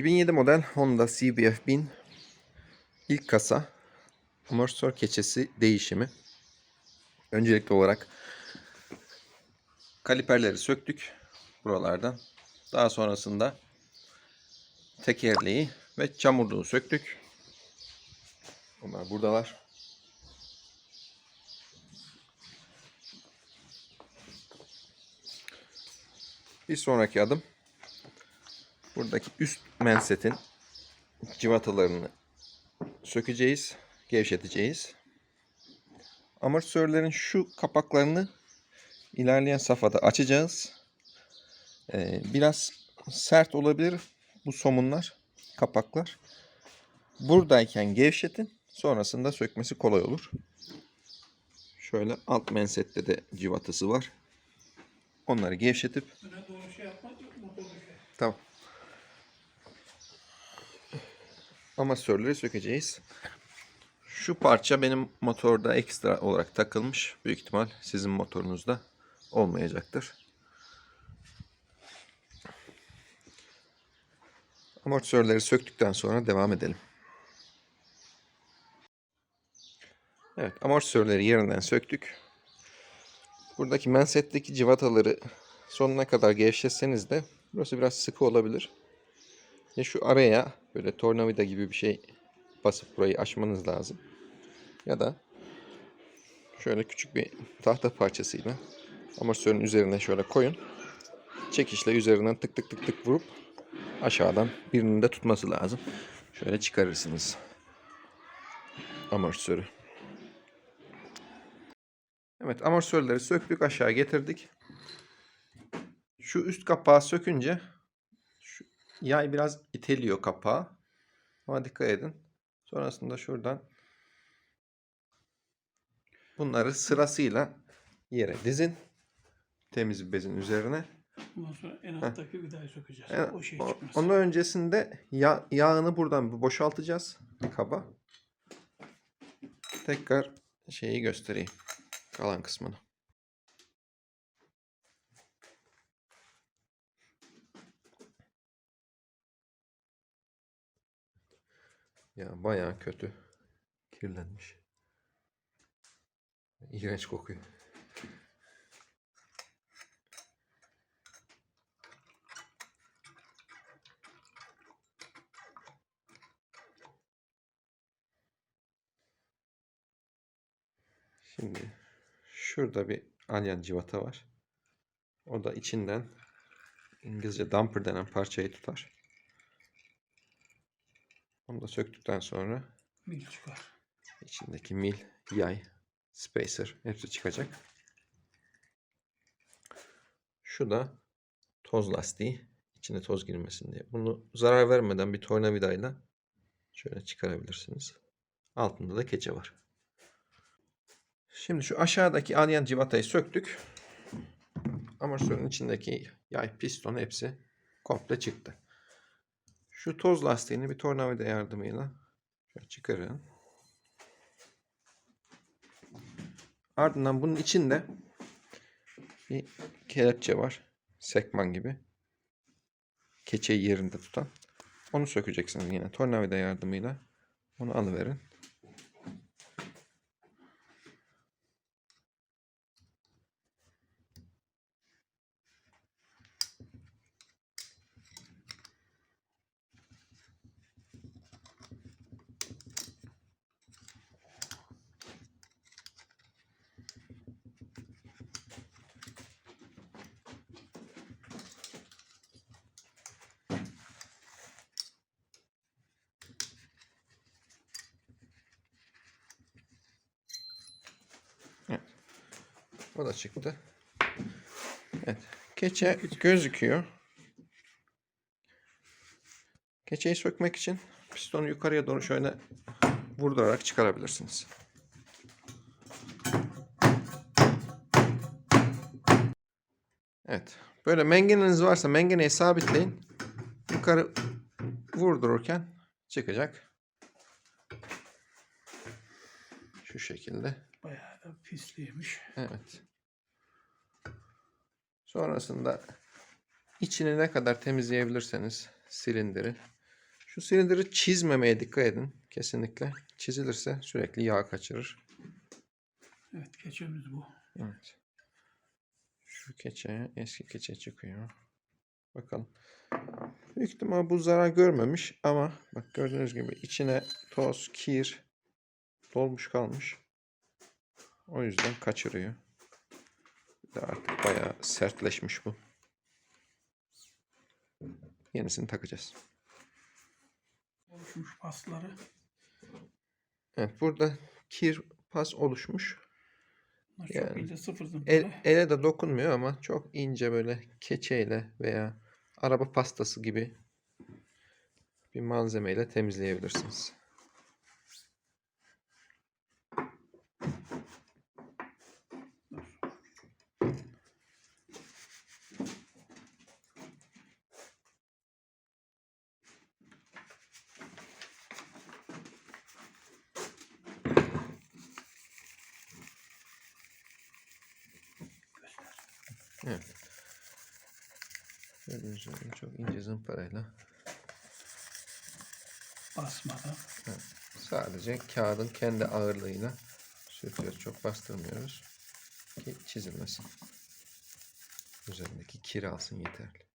2007 model Honda CBF 1000 ilk kasa amortisör keçesi değişimi. Öncelikli olarak kaliperleri söktük buralardan. Daha sonrasında tekerleği ve çamurluğu söktük. Onlar buradalar. Bir sonraki adım buradaki üst mensetin civatalarını sökeceğiz, gevşeteceğiz. Amortisörlerin şu kapaklarını ilerleyen safhada açacağız. Ee, biraz sert olabilir bu somunlar, kapaklar. Buradayken gevşetin, sonrasında sökmesi kolay olur. Şöyle alt mensette de civatası var. Onları gevşetip şey yapmak yok motor düşer. Tamam. Amatörleri sökeceğiz. Şu parça benim motorda ekstra olarak takılmış. Büyük ihtimal sizin motorunuzda olmayacaktır. Amortisörleri söktükten sonra devam edelim. Evet, amortisörleri yerinden söktük. Buradaki mensetteki civataları sonuna kadar gevşetseniz de burası biraz sıkı olabilir. Ya şu araya böyle tornavida gibi bir şey basıp burayı açmanız lazım. Ya da şöyle küçük bir tahta parçasıyla amortisörün üzerine şöyle koyun. Çekişle üzerinden tık tık tık tık vurup aşağıdan birinin de tutması lazım. Şöyle çıkarırsınız amortisörü. Evet amortisörleri söktük aşağı getirdik. Şu üst kapağı sökünce yay biraz iteliyor kapağı. Ama dikkat edin. Sonrasında şuradan bunları sırasıyla yere dizin. Temiz bir bezin üzerine. Ondan sonra en alttaki vidayı sökeceğiz. Yani o şey çıkmaz. Ondan öncesinde yağ, yağını buradan bir boşaltacağız kaba. Tekrar şeyi göstereyim. Kalan kısmını. Ya bayağı kötü. Kirlenmiş. İğrenç kokuyor. Şimdi şurada bir alyan civata var. O da içinden İngilizce damper denen parçayı tutar. Onu da söktükten sonra Mil çıkar. içindeki mil, yay, spacer hepsi çıkacak. Şu da toz lastiği. içine toz girmesin diye. Bunu zarar vermeden bir tornavidayla şöyle çıkarabilirsiniz. Altında da keçe var. Şimdi şu aşağıdaki alyan civatayı söktük. Amortisörün içindeki yay, piston hepsi komple çıktı. Şu toz lastiğini bir tornavida yardımıyla çıkarın. Ardından bunun içinde bir kelepçe var. Sekman gibi. Keçeyi yerinde tutan. Onu sökeceksiniz yine tornavida yardımıyla. Onu alıverin. Da çıktı. Evet. Keçe gözüküyor. Keçeyi sökmek için pistonu yukarıya doğru şöyle vurdurarak çıkarabilirsiniz. Evet. Böyle mengeneniz varsa mengeneyi sabitleyin. Yukarı vurdururken çıkacak. Şu şekilde. Bayağı da pisliymiş. Evet. Sonrasında içini ne kadar temizleyebilirseniz silindiri Şu silindiri çizmemeye dikkat edin. Kesinlikle. Çizilirse sürekli yağ kaçırır. Evet keçemiz bu. Evet. Şu keçe eski keçe çıkıyor. Bakalım. Büyük ihtimal bu zarar görmemiş ama bak gördüğünüz gibi içine toz, kir dolmuş kalmış. O yüzden kaçırıyor. Artık bayağı sertleşmiş bu. Yenisini takacağız. Oluşmuş pasları. Evet burada kir pas oluşmuş. Yani çok ince sıfır El, ele de dokunmuyor ama çok ince böyle keçeyle veya araba pastası gibi bir malzemeyle temizleyebilirsiniz. Evet. Gördüğünüz gibi çok ince zımparayla Basmadan. sadece kağıdın kendi ağırlığıyla sürtüyoruz. Çok bastırmıyoruz ki çizilmesin. Üzerindeki kir alsın yeterli.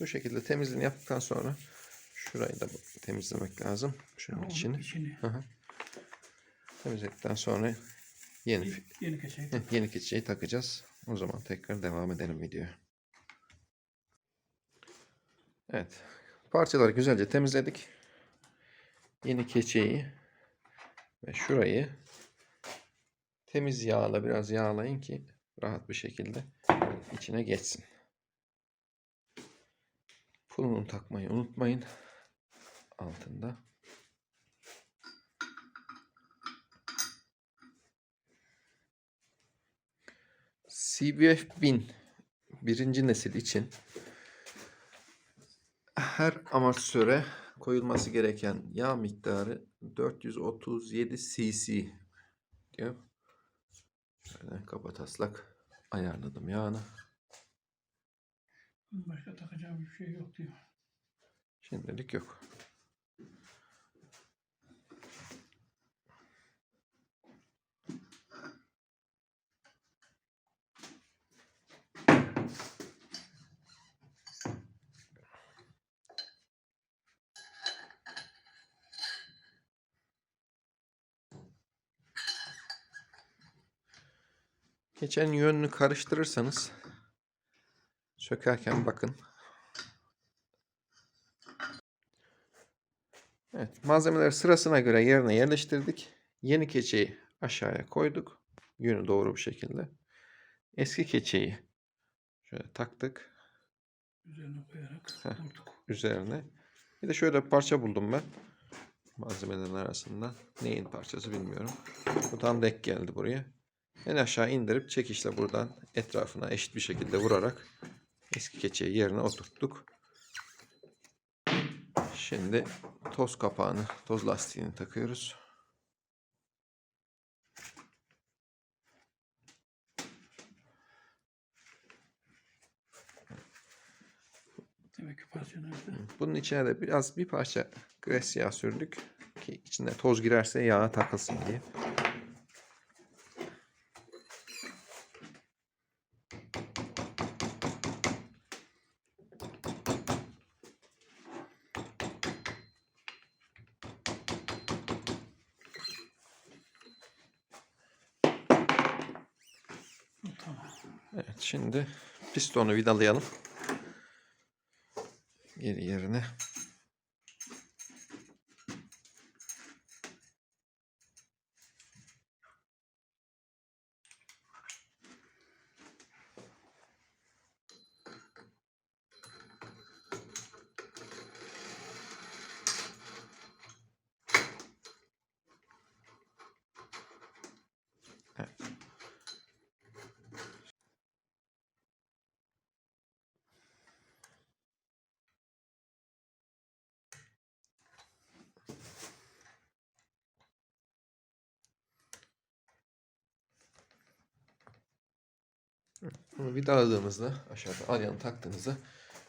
Bu şekilde temizliğini yaptıktan sonra şurayı da temizlemek lazım. Şunun içini. içini. Temizledikten sonra yeni Yeni, yeni keçeyi Yeni keçeyi takacağız. O zaman tekrar devam edelim videoya. Evet. Parçaları güzelce temizledik. Yeni keçeyi ve şurayı temiz yağla biraz yağlayın ki rahat bir şekilde içine geçsin. Pulunu takmayı unutmayın. Altında. CBF 1000 birinci nesil için her amortisöre koyulması gereken yağ miktarı 437 cc diyor. Şöyle kabataslak ayarladım yağını. Başka takacağım bir şey yok diyor. Şimdilik yok. Geçen yönünü karıştırırsanız sökerken bakın Evet, malzemeleri sırasına göre yerine yerleştirdik. Yeni keçeyi aşağıya koyduk. Yönü doğru bir şekilde. Eski keçeyi şöyle taktık Üzerine koyarak Heh. vurduk. üzerine. Bir de şöyle bir parça buldum ben. Malzemelerin arasından. Neyin parçası bilmiyorum. Bu tam denk geldi buraya. En aşağı indirip çekişle buradan etrafına eşit bir şekilde vurarak eski keçeyi yerine oturttuk. Şimdi toz kapağını, toz lastiğini takıyoruz. Demek ki parça nerede? Bunun içine de biraz bir parça gres yağı sürdük ki içine toz girerse yağa takılsın diye. Bu Tamam. Evet şimdi pistonu vidalayalım. Geri yerine. Bunu bir dağıldığınızda aşağıda alyanı taktığınızda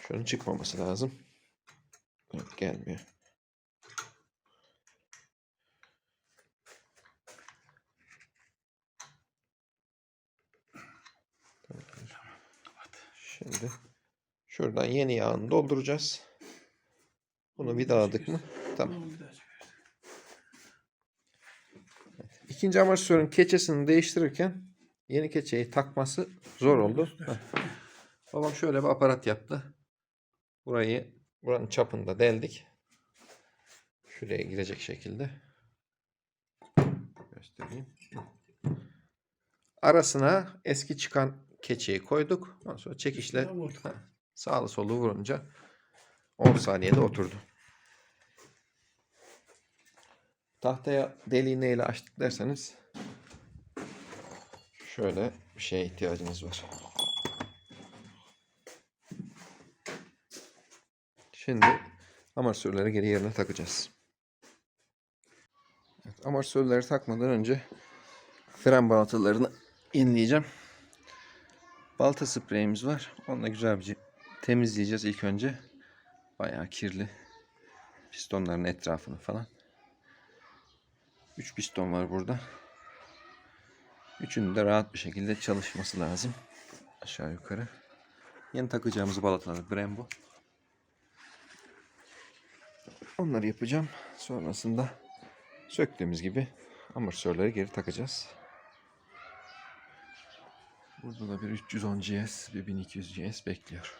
şunun çıkmaması lazım. Evet, gelmiyor. Şimdi şuradan yeni yağını dolduracağız. Bunu bir dağıdık mı? Tamam. İkinci amortisörün keçesini değiştirirken yeni keçeyi takması zor oldu. Babam şöyle bir aparat yaptı. Burayı buranın çapında deldik. Şuraya girecek şekilde. Göstereyim. Arasına eski çıkan keçeyi koyduk. Ondan sonra çekişle sağlı solu vurunca 10 saniyede oturdu. Tahtaya deliği neyle açtık derseniz şöyle bir şeye ihtiyacınız var. Şimdi amortisörleri geri yerine takacağız. Evet, amortisörleri takmadan önce fren balatalarını yenileyeceğim. Balta spreyimiz var. Onunla güzel bir temizleyeceğiz ilk önce. Bayağı kirli. Pistonların etrafını falan. 3 piston var burada. Üçünün de rahat bir şekilde çalışması lazım. Aşağı yukarı. Yeni takacağımız balatalar Brembo. Onları yapacağım. Sonrasında söktüğümüz gibi amortisörleri geri takacağız. Burada da bir 310 GS, bir 1200 GS bekliyor.